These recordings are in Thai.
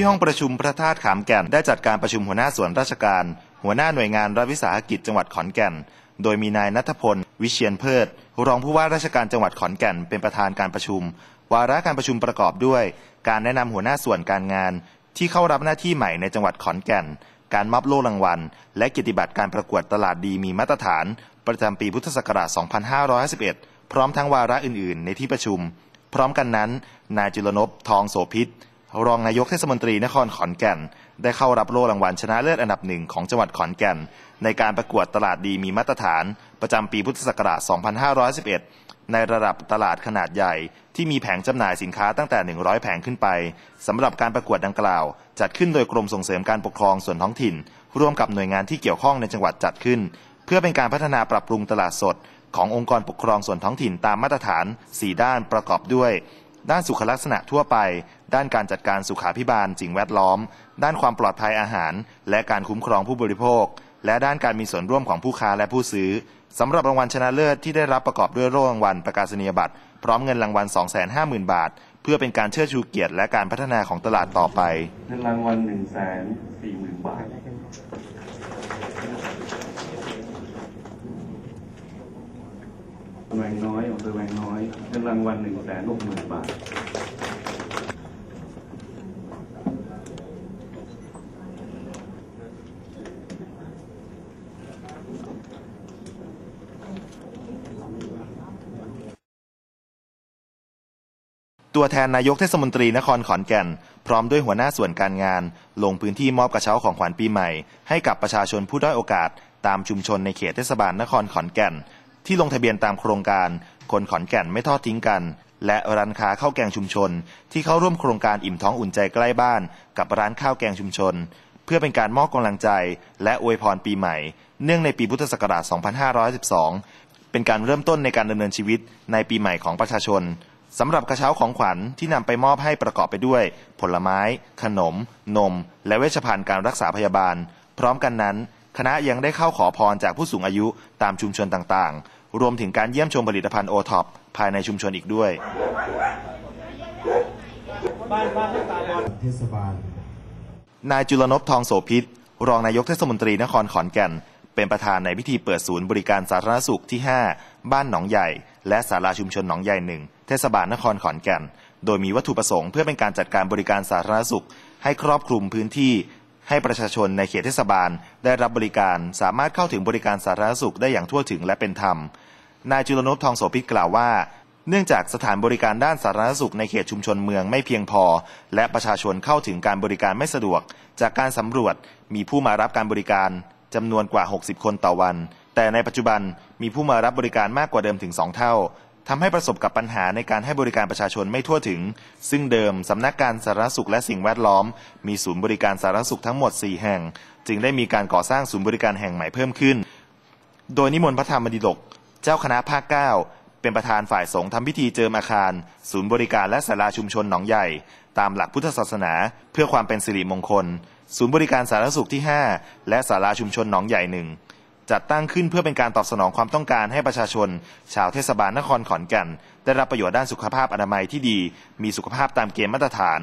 ที่ห้องประชุมพระธาตุขามแก่นได้จัดการประชุมหัวหน้าส่วนราชการ หัวหน้าหน่วยงานรัฐวิสาหกิจจังหวัดขอนแก่น โดยมีนายนัทพล วิเชียนเพิดรองผู้ว่าราชการจังหวัดขอนแก่นเป็นประธานการประชุม วาระการประชุมประกอบด้วย การแนะนำหัวหน้าส่วนการงาน ที่เข้ารับหน้าที่ใหม่ในจังหวัดขอนแก่น การมอบโล่รางวัล และกิจติบัตรการประกวดตลาดดีมีมาตรฐาน ประจำปีพุทธศักราช 2551 พร้อมทั้งวาระอื่น ๆ ในที่ประชุม พร้อมกันนั้น นายจุลนพทองโสพิษ รองนายกเทศมนตรีนครขอนแก่น ได้เข้ารับโล่รางวัลชนะเลิศอันดับหนึ่งของจังหวัดขอนแก่น ในการประกวดตลาดดีมีมาตรฐาน ประจำปีพุทธศักราช 2511 ในระดับตลาดขนาดใหญ่ ที่มีแผงจำหน่ายสินค้าตั้งแต่ 100 แผงขึ้นไปสำหรับการประกวดดังกล่าว จัดขึ้นโดยกรมส่งเสริมการปกครองส่วนท้องถิ่น ร่วมกับหน่วยงานที่เกี่ยวข้องในจังหวัดจัดขึ้น เพื่อเป็นการพัฒนาปรับปรุงตลาดสด ขององค์กรปกครองส่วนท้องถิ่นตามมาตรฐาน 4 ด้านประกอบด้วย ด้านสุขลักษณะทั่วไป ด้านการจัดการสุขาพิบาลสิ่งแวดล้อม ด้านความปลอดภัยอาหาร และการคุ้มครองผู้บริโภค และด้านการมีส่วนร่วมของผู้ค้าและผู้ซื้อสำหรับรางวัลชนะเลิศที่ได้รับประกอบด้วยโล่รางวัลประกาศนียบัตรพร้อมเงินรางวัล 250,000 บาท เพื่อเป็นการเชิดชูเกียรติและการพัฒนาของตลาดต่อไปเงินรางวัลหนึ่งแสนสี่หมื่นบาทแวงน้อยอำเภอแวงน้อยเงินรางวัลหนึ่งแสนหกหมื่นบาท ตัวแทนนายกเทศมนตรีนครขอนแก่น พร้อมด้วยหัวหน้าส่วนการงาน ลงพื้นที่มอบกระเช้าของขวัญปีใหม่ ให้กับประชาชนผู้ด้อยโอกาส ตามชุมชนในเขตเทศบาลนครขอนแก่น ที่ลงทะเบียนตามโครงการ คนขอนแก่นไม่ทอดทิ้งกัน และร้านค้าข้าวแกงชุมชน ที่เข้าร่วมโครงการอิ่มท้องอุ่นใจใกล้บ้าน กับร้านข้าวแกงชุมชน เพื่อเป็นการมอบกำลังใจ และอวยพรปีใหม่ เนื่องในปีพุทธศักราช 2512 เป็นการเริ่มต้นในการดำเนินชีวิตในปีใหม่ของประชาชน สำหรับกระเช้าของขวัญที่นำไปมอบให้ประกอบไปด้วย ผลไม้ ขนม นม และเวชภัณฑ์การรักษาพยาบาล พร้อมกันนั้น คณะยังได้เข้าขอพรจากผู้สูงอายุตามชุมชนต่างๆ รวมถึงการเยี่ยมชมผลิตภัณฑ์โอท็อปภายในชุมชนอีกด้วยเทศบาลนายจุลนพทองโสพิษรองนายกเทศมนตรีนครขอนแก่น เป็นประธานในพิธีเปิดศูนย์บริการสาธารณสุขที่ 5 บ้านหนองใหญ่และศาลาชุมชนหนองใหญ่หนึ่งเทศบาลนครขอนแก่น โดยมีวัตถุประสงค์เพื่อเป็นการจัดการบริการสาธารณสุข ให้ครอบคลุมพื้นที่ ให้ประชาชนในเขตเทศบาล ได้รับบริการสามารถเข้าถึงบริการสาธารณสุขได้อย่างทั่วถึงและเป็นธรรม นายจุลนพทองโสภิตกล่าวว่าเนื่องจากสถานบริการด้านสาธารณสุขในเขตชุมชนเมืองไม่เพียงพอ และประชาชนเข้าถึงการบริการไม่สะดวก จากการสำรวจมีผู้มารับการบริการจำนวนกว่า 60 คนต่อวัน แต่ในปัจจุบันมีผู้มารับบริการมากกว่าเดิมถึง 2 เท่าทำให้ประสบกับปัญหาในการให้บริการประชาชนไม่ทั่วถึง ซึ่งเดิมสำนักการสาธารณสุขและสิ่งแวดล้อม มีศูนย์บริการสาธารณสุขทั้งหมด 4 แห่ง จึงได้มีการก่อสร้างศูนย์บริการแห่งใหม่เพิ่มขึ้น โดยนิมนต์พระธรรมดิลกเจ้าคณะภาค 9 เป็นประธานฝ่ายสงฆ์ทำพิธีเจิมอาคาร ศูนย์บริการและศาลาชุมชนหนองใหญ่ ตามหลักพุทธศาสนา เพื่อความเป็นสิริมงคล ศูนย์บริการสาธารณสุขที่ 5 และศาลาชุมชนหนองใหญ่หนึ่ง จัดตั้งขึ้นเพื่อเป็นการตอบสนองความต้องการให้ประชาชน ชาวเทศบาลนครขอนแก่น ได้รับประโยชน์ด้านสุขภาพอนามัยที่ดี มีสุขภาพตามเกณฑ์มาตรฐาน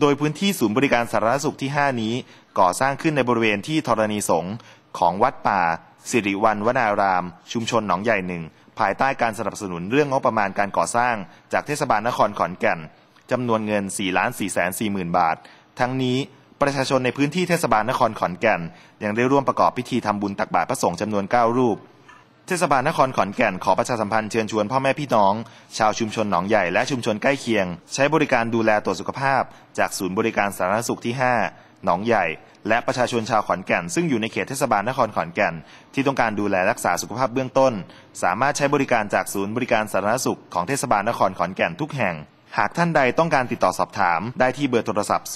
โดยพื้นที่ศูนย์บริการสาธารณสุขที่ 5 นี้ ก่อสร้างขึ้นในบริเวณที่ธรณีสงฆ์ของวัดป่า สิริวันวนาราม ชุมชนหนองใหญ่หนึ่งภายใต้การสนับสนุนเรื่องงบประมาณการก่อสร้าง จากเทศบาลนครขอนแก่นจำนวนเงิน 4 4 4 0 0 0 0 บาท ทั้งนี้ ประชาชนในพื้นที่เทศบาลนครขอนแก่น ยังได้ร่วมประกอบพิธีทำบุญตักบาตรพระสงฆ์จำนวน 9 รูป เทศบาลนครขอนแก่นขอประชาสัมพันธ์เชิญชวนพ่อแม่พี่น้อง ชาวชุมชนหนองใหญ่และชุมชนใกล้เคียง ใช้บริการดูแลตรวจสุขภาพ จากศูนย์บริการสาธารณสุขที่ 5 หนองใหญ่ และประชาชนชาวขอนแก่น ซึ่งอยู่ในเขตเทศบาลนครขอนแก่น ที่ต้องการดูแลรักษาสุขภาพเบื้องต้น สามารถใช้บริการจากศูนย์บริการสาธารณสุขของเทศบาลนครขอนแก่นทุกแห่ง หากท่านใดต้องการติดต่อสอบถาม ได้ที่เบอร์โทรศัพท์ 043 242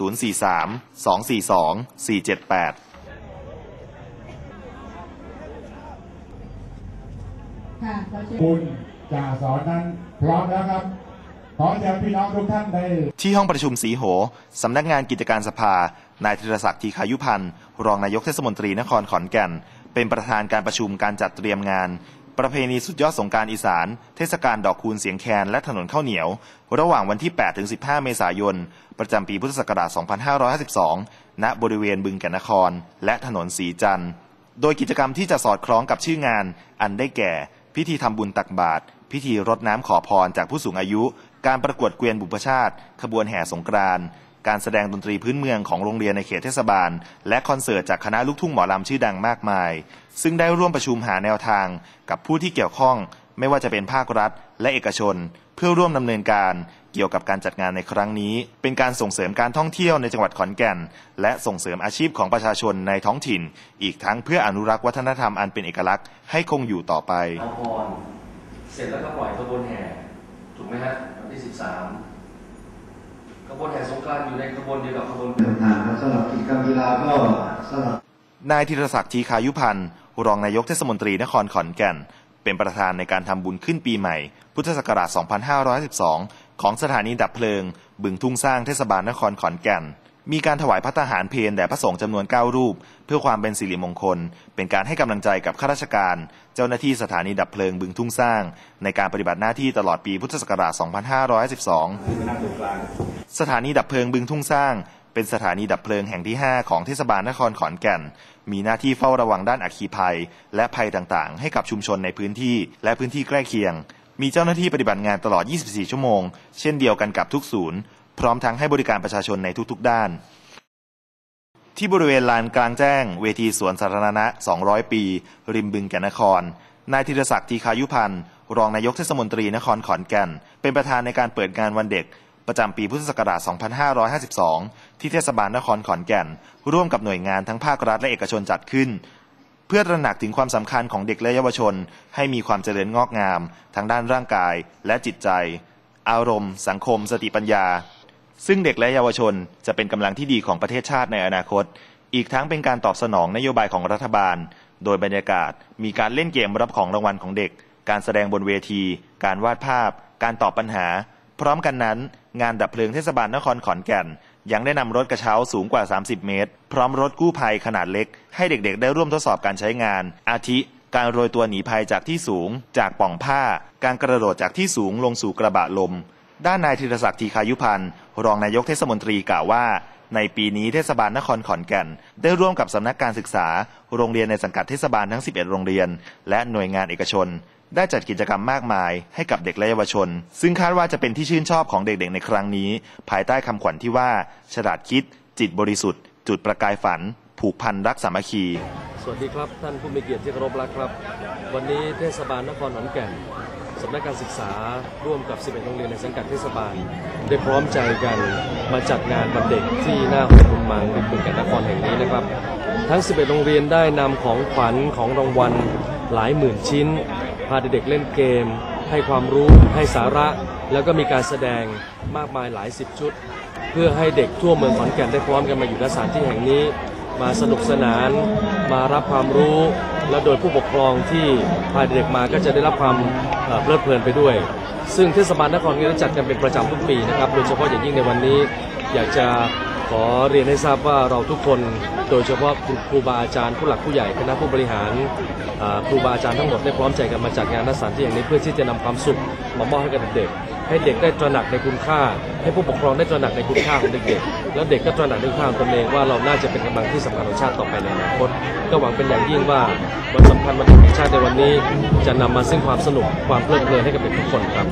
478ค่ะขอเชิญคุณจ่าสอนนั้นพร้อมแล้วครับ ขอเชิญพี่น้องทุกท่านได้ที่ห้องประชุมสีโห สำนักงานกิจการสภา นายธีรศักดิ์ทีขายุพันธ์ รองนายกเทศมนตรีนครขอนแก่น เป็นประธานการประชุมการจัดเตรียมงาน ประเพณีสุดยอดสงการอีสาน เทศกาลดอกคูณเสียงแคนและถนนข้าวเหนียว ระหว่างวันที่ 8 ถึง 15 เมษายน ประจำปีพุทธศักราช 2552 ณ บริเวณบึงแก่นนคร และถนนสีจันทร์ โดยกิจกรรมที่จะสอดคล้องกับชื่องาน อันได้แก่ พิธีทำบุญตักบาตร พิธีรดน้ำขอพรจากผู้สูงอายุ การประกวดเกวียนบุพชาติ ขบวนแห่สงกรานต์ การแสดงดนตรีพื้นเมืองของโรงเรียนในเขตเทศบาล และคอนเสิร์ตจากคณะลูกทุ่งหมอลำชื่อดังมากมาย ซึ่งได้ร่วมประชุมหาแนวทาง กับผู้ที่เกี่ยวข้อง ไม่ว่าจะเป็นภาครัฐ และเอกชน เพื่อร่วมดำเนินการเกี่ยวกับการจัดงานในครั้งนี้ เป็นการส่งเสริมการท่องเที่ยวในจังหวัดขอนแก่น และส่งเสริมอาชีพของประชาชนในท้องถิ่น อีกทั้งเพื่ออนุรักษ์วัฒนธรรมอันเป็นเอกลักษณ์ให้คงอยู่ต่อไปขอพรเสร็จแล้วก็ปล่อยขบวนแห่ ถูกไหมฮะวันที่13 ขบวนแห่สงกานต์อยู่ในขบวนเดียวกับขบวนต่างสำหรับกิจกรรมกีฬาก็สำหรับนายธีรศักดิ์ทีคายุพันธ์รองนายกเทศมนตรีนครขอนแก่น เป็นประธานในการทำบุญขึ้นปีใหม่ พุทธศักราช 2512 ของสถานีดับเพลิง บึงทุ่งสร้างเทศบาลนครขอนแก่น มีการถวายพระทหารเพลแด่พระสงฆ์จำนวน 9 รูป เพื่อความเป็นสิริมงคล เป็นการให้กำลังใจกับข้าราชการ เจ้าหน้าที่สถานีดับเพลิงบึงทุ่งสร้าง ในการปฏิบัติหน้าที่ตลอดปีพุทธศักราช 2512 สถานีดับเพลิงบึงทุ่งสร้าง เป็นสถานีดับเพลิงแห่งที่ 5 ของเทศบาลนครขอนแก่น มีหน้าที่เฝ้าระวังด้านอัคคีภัย และภัยต่างๆ ให้กับชุมชนในพื้นที่และพื้นที่ใกล้เคียง มีเจ้าหน้าที่ปฏิบัติงานตลอด 24 ชั่วโมง เช่นเดียวกันกับทุกศูนย์ พร้อมทั้งให้บริการประชาชนในทุกๆ ด้าน ที่บริเวณลานกลางแจ้ง เวทีสวนสาธารณะ 200 ปี ริมบึงแก่นนคร นายธีรศักดิ์ทีคายุพันธ์รองนายกเทศมนตรีนครขอนแก่น เป็นประธานในการเปิดงานวันเด็ก ประจำปีพุทธศักราช 2552 ที่เทศบาลนครขอนแก่น ร่วมกับหน่วยงานทั้งภาครัฐและเอกชนจัดขึ้น เพื่อตระหนักถึงความสำคัญของเด็กและเยาวชน ให้มีความเจริญงอกงาม ทั้งด้านร่างกายและจิตใจ อารมณ์ สังคม สติปัญญา ซึ่งเด็กและเยาวชนจะเป็นกำลังที่ดีของประเทศชาติในอนาคต อีกทั้งเป็นการตอบสนองนโยบายของรัฐบาล โดยบรรยากาศมีการเล่นเกมรับของรางวัลของเด็ก การแสดงบนเวที การวาดภาพ การตอบปัญหา พร้อมกันนั้น งานดับเพลิงเทศบาลนครขอนแก่น ยังได้นำรถกระเช้าสูงกว่า 30 เมตร พร้อมรถกู้ภัยขนาดเล็ก ให้เด็กๆ ได้ร่วมทดสอบการใช้งาน อาทิ การโรยตัวหนีภัยจากที่สูง จากป่องผ้า การกระโดดจากที่สูงลงสู่กระบะลม ด้านนายธีรศักดิ์ทีคายุพันธ์รองนายกเทศมนตรีกล่าวว่าในปีนี้เทศบาลนครขอนแก่น ได้ร่วมกับสำนักการศึกษา โรงเรียนในสังกัดเทศบาลทั้ง 11 โรงเรียน และหน่วยงานเอกชน ได้จัดกิจกรรมมากมายให้กับเด็กและเยาวชน ซึ่งคาดว่าจะเป็นที่ชื่นชอบของเด็กๆ ในครั้งนี้ ภายใต้คำขวัญที่ว่า ฉลาดคิด จิตบริสุทธิ์ จุดประกายฝัน ผูกพันรักสามัคคี สวัสดีครับท่านผู้มีเกียรติที่เคารพรักครับ วันนี้เทศบาลนครขอนแก่นสำนักการศึกษาร่วมกับ 11 โรงเรียนในสังกัดเทศบาล ได้พร้อมใจกันมาจัดงานวันเด็กที่หน้าหองบุญมังในบึงแก่นนครแห่งนี้นะครับ ทั้ง 11 โรงเรียนได้นำของขวัญของรางวัลหลายหมื่นชิ้น พาเด็กๆเล่นเกม ให้ความรู้ให้สาระ แล้วก็มีการแสดงมากมายหลายสิบชุด เพื่อให้เด็กทั่วเมืองขอนแก่นได้พร้อมกันมาอยู่ณสถานที่แห่งนี้ มาสนุกสนาน มารับความรู้ และโดยผู้ปกครองที่พาเด็กมาก็จะได้รับความเออเพลิดเพลินไปด้วย ซึ่งเทศบาลนครก็จัดกันเป็นประจำทุกปีนะครับโดยเฉพาะอย่างยิ่งในวันนี้อยากจะ ขอเรียนให้ทราบว่าเราทุกคนโดยเฉพาะครูบาอาจารย์ผู้หลักผู้ใหญ่คณะผู้บริหารครูบาอาจารย์ทั้งหมดได้พร้อมใจกันมาจัดงานณสานที่อย่างนี้เพื่อที่จะนำความสุขมามอบให้กับเด็กให้เด็กได้ตระหนักในคุณค่า ให้ผู้ปกครองได้ตระหนักในคุณค่าของเด็กๆ แล้วเด็กก็ตระหนักในคุณค่าของตนเองว่าเราน่าจะเป็นกำลังที่สำคัญของชาติต่อไปในอนาคตก็หวังเป็นอย่างยิ่งว่าวันสำคัญวันแห่งชาติในวันนี้ จะนำมาซึ่งความสนุกความเพลิดเพลินให้กับเด็กทุกคนครับ